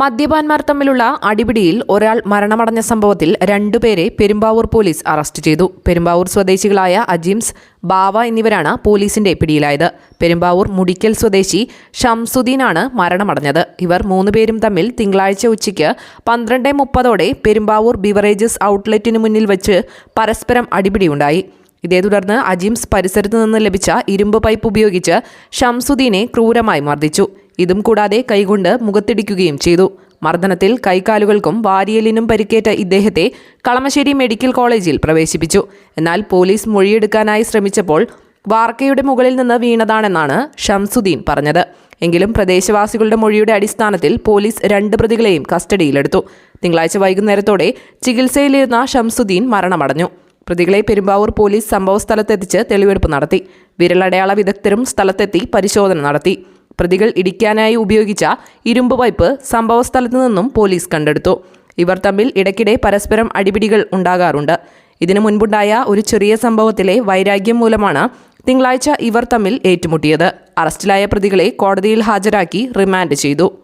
മദ്യപാന്മാർ തമ്മിലുള്ള അടിപിടിയിൽ ഒരാൾ മരണമടഞ്ഞ സംഭവത്തിൽ രണ്ടുപേരെ പെരുമ്പാവൂർ പോലീസ് അറസ്റ്റ് ചെയ്തു. പെരുമ്പാവൂർ സ്വദേശികളായ അജിംസ് ബാവ എന്നിവരാണ് പോലീസിന്റെ പിടിയിലായത്. പെരുമ്പാവൂർ മുടിക്കൽ സ്വദേശി ഷംസുദ്ദീനാണ് മരണമടഞ്ഞത്. ഇവർ മൂന്നുപേരും തമ്മിൽ തിങ്കളാഴ്ച ഉച്ചയ്ക്ക് പന്ത്രണ്ട് മുപ്പതോടെ പെരുമ്പാവൂർ ബിവറേജസ് ഔട്ട്ലെറ്റിനു മുന്നിൽ വെച്ച് പരസ്പരം അടിപിടിയുണ്ടായി. ഇതേ തുടർന്ന് അജിംസ് പരിസരത്തു നിന്ന് ലഭിച്ച ഇരുമ്പ് പൈപ്പ് ഉപയോഗിച്ച് ഷംസുദ്ദീനെ ക്രൂരമായി മർദ്ദിച്ചു. ഇതും കൂടാതെ കൈകൊണ്ട് മുഖത്തിടിക്കുകയും ചെയ്തു. മർദ്ദനത്തിൽ കൈകാലുകൾക്കും വാരിയലിനും പരിക്കേറ്റ ഇദ്ദേഹത്തെ കളമശ്ശേരി മെഡിക്കൽ കോളേജിൽ പ്രവേശിപ്പിച്ചു. എന്നാൽ പോലീസ് മൊഴിയെടുക്കാനായി ശ്രമിച്ചപ്പോൾ വാർക്കയുടെ മുകളിൽ നിന്ന് വീണതാണെന്നാണ് ഷംസുദ്ദീൻ പറഞ്ഞത്. എങ്കിലും പ്രദേശവാസികളുടെ മൊഴിയുടെ അടിസ്ഥാനത്തിൽ പോലീസ് രണ്ട് പ്രതികളെയും കസ്റ്റഡിയിലെടുത്തു. തിങ്കളാഴ്ച വൈകുന്നേരത്തോടെ ചികിത്സയിലിരുന്ന ഷംസുദ്ദീൻ മരണമടഞ്ഞു. പ്രതികളെ പെരുമ്പാവൂർ പോലീസ് സംഭവസ്ഥലത്തെത്തിച്ച് തെളിവെടുപ്പ് നടത്തി. വിരലടയാള വിദഗ്ധരും സ്ഥലത്തെത്തി പരിശോധന നടത്തി. പ്രതികൾ ഇടിക്കാനായി ഉപയോഗിച്ച ഇരുമ്പ് പൈപ്പ് സംഭവസ്ഥലത്തു നിന്നും പോലീസ് കണ്ടെടുത്തു. ഇവർ തമ്മിൽ ഇടയ്ക്കിടെ പരസ്പരം അടിപിടികൾ ഉണ്ടാകാറുണ്ട്. ഇതിനു മുൻപുണ്ടായ ഒരു ചെറിയ സംഭവത്തിലെ വൈരാഗ്യം മൂലമാണ് തിങ്കളാഴ്ച ഇവർ തമ്മിൽ ഏറ്റുമുട്ടിയത്. അറസ്റ്റിലായ പ്രതികളെ കോടതിയിൽ ഹാജരാക്കി റിമാൻഡ് ചെയ്തു.